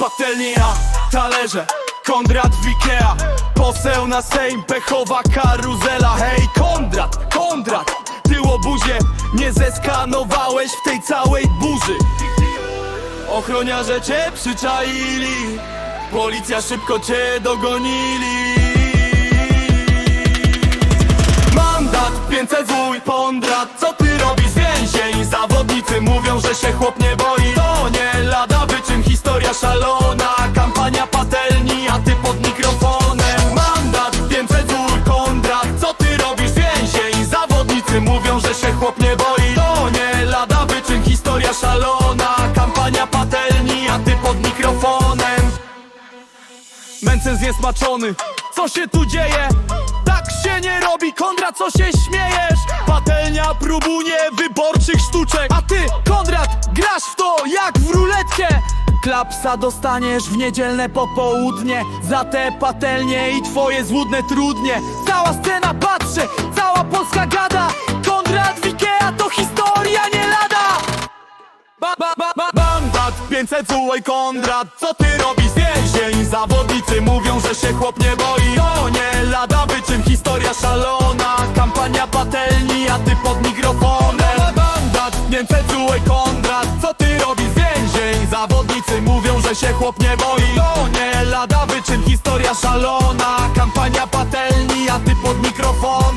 Patelnia, talerze, Kondrat w Ikea. Poseł na Sejm, pechowa karuzela. Hej Kondrat, Kondrat, ty łobuzie Nie zeskanowałeś w tej całej burzy. Ochroniarze cię przyczaili Policja szybko cię dogonili mówią, że się chłop nie boi. To nie lada wyczyn, historia szalona. Kampania patelni, a ty pod mikrofonem. Mencen niesmaczony, co się tu dzieje? Tak się nie robi, Kondrat, co się śmiejesz? Patelnia próbuje wyborczych sztuczek. A ty, Kondrat, grasz w to jak w ruletkę. Klapsa dostaniesz w niedzielne popołudnie. Za te patelnie i twoje złudne trudnie. Cała scena patrzy, cała Polska gada 500 zułej Kondrat Co ty robisz? Więzień? Zawodnicy mówią, że się chłop nie boi. To nie lada wyczyn, historia szalona. Kampania patelni, a ty pod mikrofonem. Mandat 500 zułej Kondrat Co ty robisz? Więzień? Zawodnicy mówią, że się chłop nie boi. To nie lada wyczyn, historia szalona. Kampania patelni, a ty pod mikrofonem